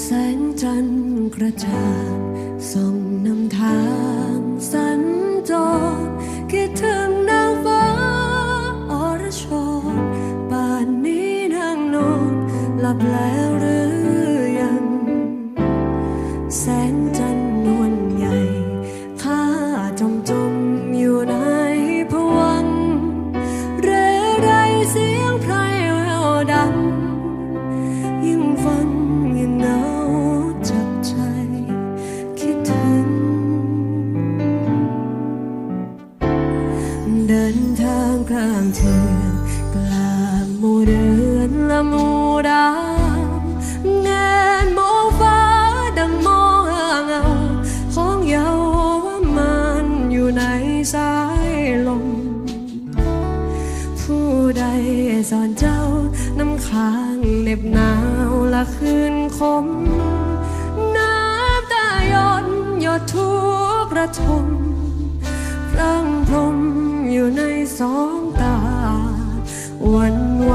แสงจันทร์กระจ่างส่องนำทางสัญจรคิดถึงนางฟ้าอรชรป่านนี้นางนอนหลับแล้วหรือยัง แสงจันทร์นวลใหญ่ข้าจมจมอยู่ในพวังเรไรสีางกลางเถื่อนกลางหมูเดือนละหมู่ดาวแงนมฟ้าดังมองหาเงาของเยาวมันอยู่ในสายลม ผู้ใดสอนเจ้าน้ำค้างเหน็บหนาวละคืนคม น้ำตาหยดหยดทุกระทม สองตาวันไหว